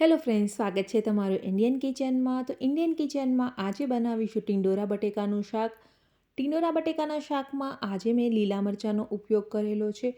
Hello friends, સ્વાગત છે તમારું ઇન્ડિયન કિચનમાં. તો ઇન્ડિયન કિચનમાં આજે બનાવીશું ટિંડોરા બટેકાનું શાક. ટિંડોરા બટેકાના શાકમાં આજે મેં લીલા મરચાંનો ઉપયોગ કરેલો છે.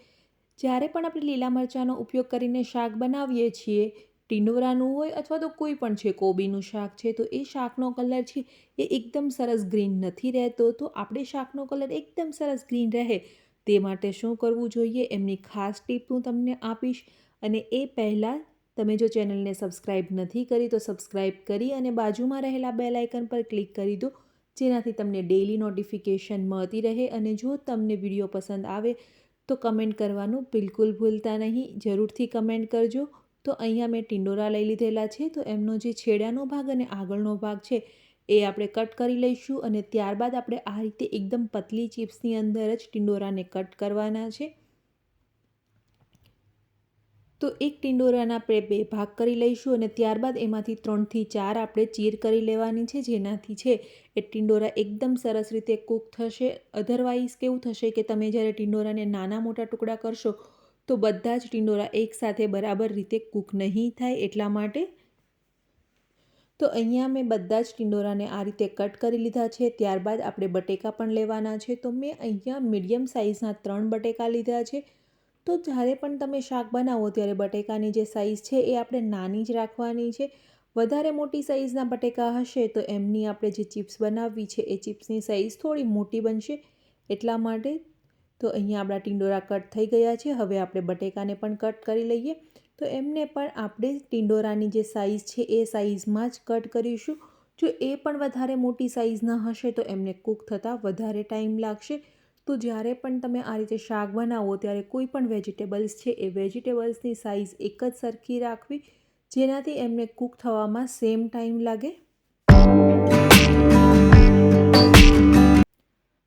જ્યારે પણ આપણે લીલા મરચાંનો ઉપયોગ કરીને શાક બનાવીએ છીએ, ટિંડોરાનું હોય અથવા તો કોઈ પણ છે, કોબીનું શાક છે, તો એ શાકનો કલર છે એ એકદમ સરસ ગ્રીન નથી રહેતો. તો આપણે શાકનો કલર એકદમ સરસ ગ્રીન રહે તે માટે શું કરવું જોઈએ એમની ખાસ ટીપ હું તમને આપીશ. અને એ પહેલાં તમે જો ચેનલને સબસ્ક્રાઈબ નથી કરી, તો સબસ્ક્રાઈબ કરી અને બાજુમાં રહેલા બેલ આઇકન પર ક્લિક કરી દો. જેનાથી તમને ડેઈલી નોટિફિકેશન મળતી રહે અને જો તમને વીડિયો પસંદ આવે, તો કમેન્ટ કરવાનું બિલકુલ ભૂલતા નહીં. જરૂરથી કમેન્ટ કરજો. તો અહીંયા મેં ટિંડોરા લઈ લીધેલા છે. તો એમનો જે છેડાનો ભાગ અને આગળનો ભાગ છે, એ આપણે કટ કરી લઈશું અને ત્યારબાદ આપણે આ રીતે એકદમ પતલી ચિપ્સની અંદર જ ટિંડોરાને કટ કરવાના છે. તો એક ટિંડોરાના આપણે બે ભાગ કરી લઈશું અને ત્યારબાદ એમાંથી ત્રણથી ચાર આપણે ચીર કરી લેવાની છે, જેનાથી છે એ ટિંડોરા એકદમ સરસ રીતે કૂક થશે. અધરવાઇઝ કેવું થશે કે તમે જ્યારે ટિંડોરાને નાના મોટા ટુકડા કરશો, તો બધા જ ટિંડોરા એકસાથે બરાબર રીતે કૂક નહીં થાય એટલા માટે. તો અહીંયા મેં બધા જ ટિંડોરાને આ રીતે કટ કરી લીધા છે. ત્યારબાદ આપણે બટેકા પણ લેવાના છે. તો મેં અહીંયા મીડિયમ સાઇઝના ત્રણ બટેકા લીધા છે. તો જ્યારે પણ તમે શાક બનાવો, ત્યારે બટેકાની જે સાઇઝ છે, એ આપણે નાની જ રાખવાની છે. વધારે મોટી સાઇઝના બટેકા હશે, તો એમની આપણે જે ચિપ્સ બનાવવી છે, એ ચિપ્સની સાઇઝ થોડી મોટી બનશે. એટલા માટે તો અહીંયા આપણા ટિંડોરા કટ થઈ ગયા છે. હવે આપણે બટેકાને પણ કટ કરી લઈએ. તો એમને પણ આપણે ટિંડોરાની જે સાઇઝ છે, એ સાઇઝમાં જ કટ કરીશું. જો એ પણ વધારે મોટી સાઇઝના હશે, તો એમને કૂક થતાં વધારે ટાઈમ લાગશે. તો જ્યારે પણ તમે આ રીતે શાક બનાવો, ત્યારે કોઈ પણ વેજીટેબલ્સ છે, એ વેજીટેબલ્સની સાઇઝ એક જ સરખી રાખવી, જેનાથી એમને કૂક થવામાં સેમ ટાઈમ લાગે.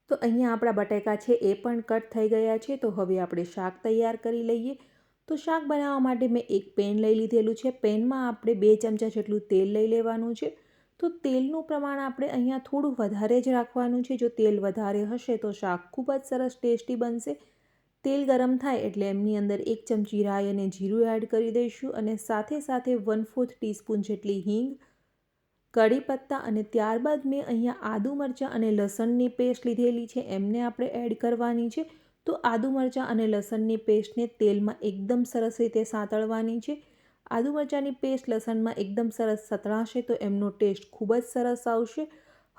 તો અહીંયા આપણા બટેકા છે, એ પણ કટ થઈ ગયા છે. તો હવે આપણે શાક તૈયાર કરી લઈએ. તો શાક બનાવવા માટે મેં એક પેન લઈ લીધેલું છે. પેનમાં આપણે બે ચમચા જેટલું તેલ લઈ લેવાનું છે. તો તેલનું પ્રમાણ આપણે અહીંયા થોડું વધારે જ રાખવાનું છે. જો તેલ વધારે હશે તો શાક ખૂબ જ સરસ ટેસ્ટી બનશે. તેલ ગરમ થાય એટલે એમની અંદર એક ચમચી રાઈ અને જીરું એડ કરી દઈશું અને સાથે સાથે વન ફોર્થ ટીસ્પૂન જેટલી હિંગ કઢી પત્તા અને ત્યારબાદ મેં અહીંયા આદુ મરચાં અને લસણની પેસ્ટ લીધેલી છે. એમને આપણે એડ કરવાની છે. તો આદુ મરચાં અને લસણની પેસ્ટને તેલમાં એકદમ સરસ રીતે સાંતળવાની છે. આદુ મરચાંની પેસ્ટ લસણમાં એકદમ સરસ સતળાશે તો એમનો ટેસ્ટ ખૂબ જ સરસ આવશે.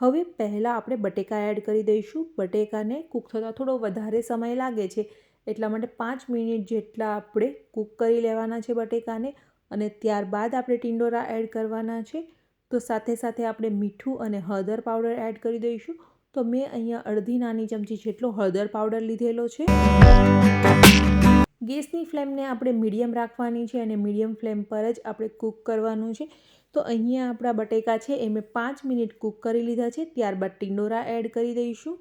હવે પહેલાં આપણે બટેકા એડ કરી દઈશું. બટેકાને કૂક થતાં થોડો વધારે સમય લાગે છે, એટલા માટે પાંચ મિનિટ જેટલા આપણે કૂક કરી લેવાના છે બટેકાને અને ત્યારબાદ આપણે ટિંડોરા એડ કરવાના છે. તો સાથે સાથે આપણે મીઠું અને હળદર પાવડર એડ કરી દઈશું. તો મેં અહીંયા અડધી નાની ચમચી જેટલો હળદર પાવડર લીધેલો છે. ગેસની ફ્લેમને આપણે મીડિયમ રાખવાની છે અને મીડિયમ ફ્લેમ પર જ આપણે કૂક કરવાનું છે. તો અહીંયા આપણા બટેકા છે એ મેં પાંચ મિનિટ કૂક કરી લીધા છે. ત્યારબાદ ટિંડોરા એડ કરી દઈશું.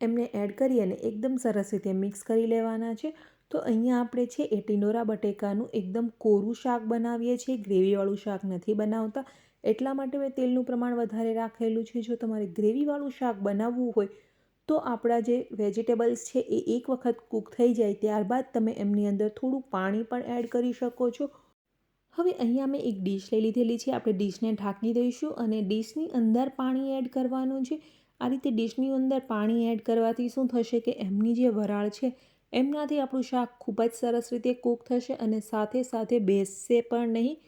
એમને એડ કરી અને એકદમ સરસ રીતે મિક્સ કરી લેવાના છે. તો અહીંયા આપણે છે એ ટિંડોરા બટેકાનું એકદમ કોરું શાક બનાવીએ છીએ. ગ્રેવીવાળું શાક નથી બનાવતા. એટલા માટે મેં તેલનું પ્રમાણ વધારે રાખેલું છે. જો તમારે ગ્રેવીવાળું શાક બનાવવું હોય તો આપણા જે વેજીટેબલ્સ છે એ એક વખત કૂક થઈ જાય ત્યારબાદ તમે એમની અંદર થોડું પાણી પણ એડ કરી શકો છો. હવે અહીંયા મેં એક ડીશ લઈ લીધેલી છે, આપણે ડીશને ઢાંકી દઈશું અને ડીશની અંદર પાણી એડ કરવાનું છે. આ રીતે ડીશની અંદર પાણી એડ કરવાથી શું થશે કે એમની જે વરાળ છે, એમનાથી આપણું શાક ખૂબ જ સરસ રીતે કૂક થશે અને સાથે સાથે બેસશે પણ નહીં.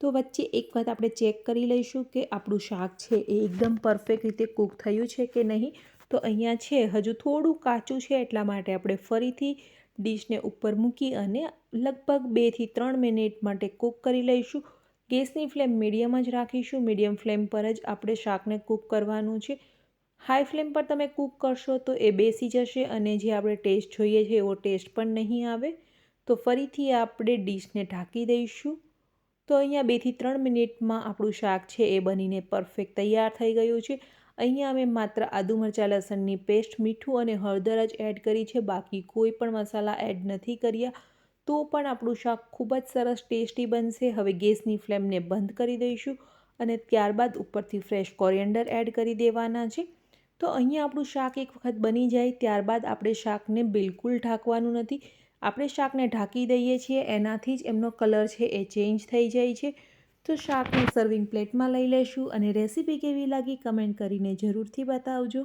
તો વચ્ચે એક વાત આપણે ચેક કરી લઈશું કે આપણું શાક છે એ એકદમ પરફેક્ટ રીતે કૂક થયું છે કે નહીં. તો અહીંયા છે, હજુ થોડું કાચું છે એટલા માટે આપણે ફરીથી ડીશને ઉપર મૂકી અને લગભગ બેથી ત્રણ મિનિટ માટે કૂક કરી લઈશું. ગેસની ફ્લેમ મીડિયમ જ રાખીશું. મીડિયમ ફ્લેમ પર જ આપણે શાકને કૂક કરવાનું છે. હાઈ ફ્લેમ પર તમે કૂક કરશો તો એ બેસી જશે અને જે આપણે ટેસ્ટ જોઈએ છે એવો ટેસ્ટ પણ નહીં આવે. તો ફરીથી આપણે ડીશને ઢાંકી દઈશું. તો અહીંયા બેથી ત્રણ મિનિટમાં આપણું શાક છે એ બનીને પરફેક્ટ તૈયાર થઈ ગયું છે. અહીંયા અમે માત્ર આદુ મરચાં, લસણની પેસ્ટ, મીઠું અને હળદર જ એડ કરી છે. બાકી કોઈ પણ મસાલા એડ નથી કર્યા, તો પણ આપણું શાક ખૂબ જ સરસ ટેસ્ટી બનશે. હવે ગેસની ફ્લેમને બંધ કરી દઈશું અને ત્યારબાદ ઉપરથી ફ્રેશ કોરિયન્ડર એડ કરી દેવાના છે. તો અહીંયા આપણું શાક એક વખત બની જાય, ત્યારબાદ આપણે શાકને બિલકુલ ઢાંકવાનું નથી. આપણે શાકને ઢાંકી દઈએ છીએ, એનાથી જ એમનો કલર છે એ ચેન્જ થઈ જાય છે. તો શાકને સર્વિંગ પ્લેટમાં લઈ લેશું અને રેસીપી કેવી લાગી કમેન્ટ કરીને જરૂરથી બતાવજો.